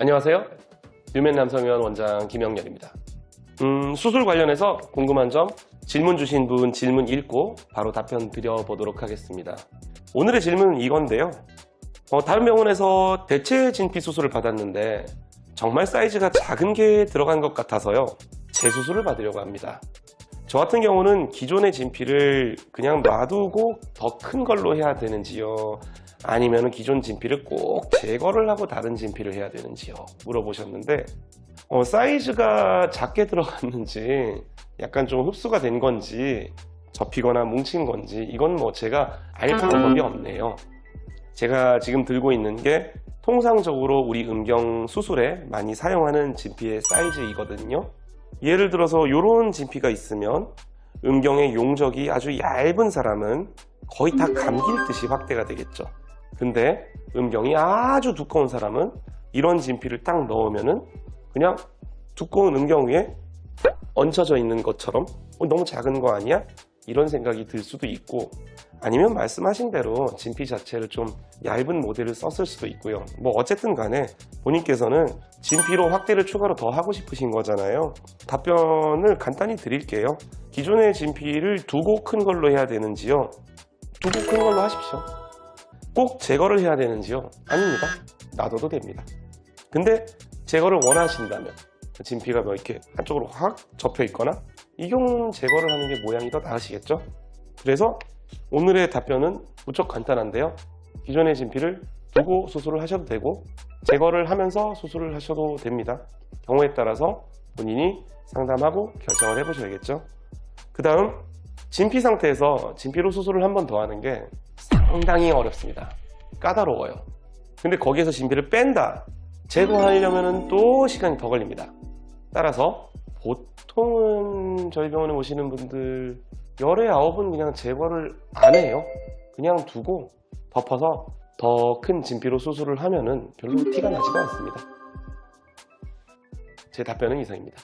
안녕하세요. 유맨 남성의원 원장 김영렬입니다. 음, 수술 관련해서 궁금한 점 질문 주신 분 질문 읽고 바로 답변 드려보도록 하겠습니다. 오늘의 질문은 이건데요. 어, 다른 병원에서 대체 진피 수술을 받았는데 정말 사이즈가 작은 게 들어간 것 같아서요. 재수술을 받으려고 합니다. 저 같은 경우는 기존의 진피를 그냥 놔두고 더 큰 걸로 해야 되는지요? 아니면 기존 진피를 꼭 제거를 하고 다른 진피를 해야 되는지요? 물어보셨는데 어, 사이즈가 작게 들어갔는지 약간 좀 흡수가 된 건지 접히거나 뭉친 건지 이건 뭐 제가 알 방법이 없네요. 제가 지금 들고 있는 게 통상적으로 우리 음경 수술에 많이 사용하는 진피의 사이즈이거든요. 예를 들어서 이런 진피가 있으면 음경의 용적이 아주 얇은 사람은 거의 다 감길 듯이 확대가 되겠죠. 근데 음경이 아주 두꺼운 사람은 이런 진피를 딱 넣으면은 그냥 두꺼운 음경 위에 얹혀져 있는 것처럼 어, 너무 작은 거 아니야? 이런 생각이 들 수도 있고 아니면 말씀하신 대로 진피 자체를 좀 얇은 모델을 썼을 수도 있고요. 뭐 어쨌든 간에 본인께서는 진피로 확대를 추가로 더 하고 싶으신 거잖아요. 답변을 간단히 드릴게요. 기존의 진피를 두고 큰 걸로 해야 되는지요? 두고 큰 걸로 하십시오. 꼭 제거를 해야 되는지요? 아닙니다. 놔둬도 됩니다. 근데 제거를 원하신다면 진피가 뭐 이렇게 한쪽으로 확 접혀 있거나 이 경우는 제거를 하는 게 모양이 더 나으시겠죠? 그래서 오늘의 답변은 무척 간단한데요. 기존의 진피를 두고 수술을 하셔도 되고 제거를 하면서 수술을 하셔도 됩니다. 경우에 따라서 본인이 상담하고 결정을 해보셔야겠죠. 그 다음 진피 상태에서 진피로 수술을 한 번 더 하는 게 상당히 어렵습니다. 까다로워요. 근데 거기에서 진피를 뺀다. 제거하려면 또 시간이 더 걸립니다. 따라서 보통은 저희 병원에 오시는 분들 열에 아홉은 그냥 제거를 안 해요. 그냥 두고 덮어서 더 큰 진피로 수술을 하면은 별로 티가 나지가 않습니다. 제 답변은 이상입니다.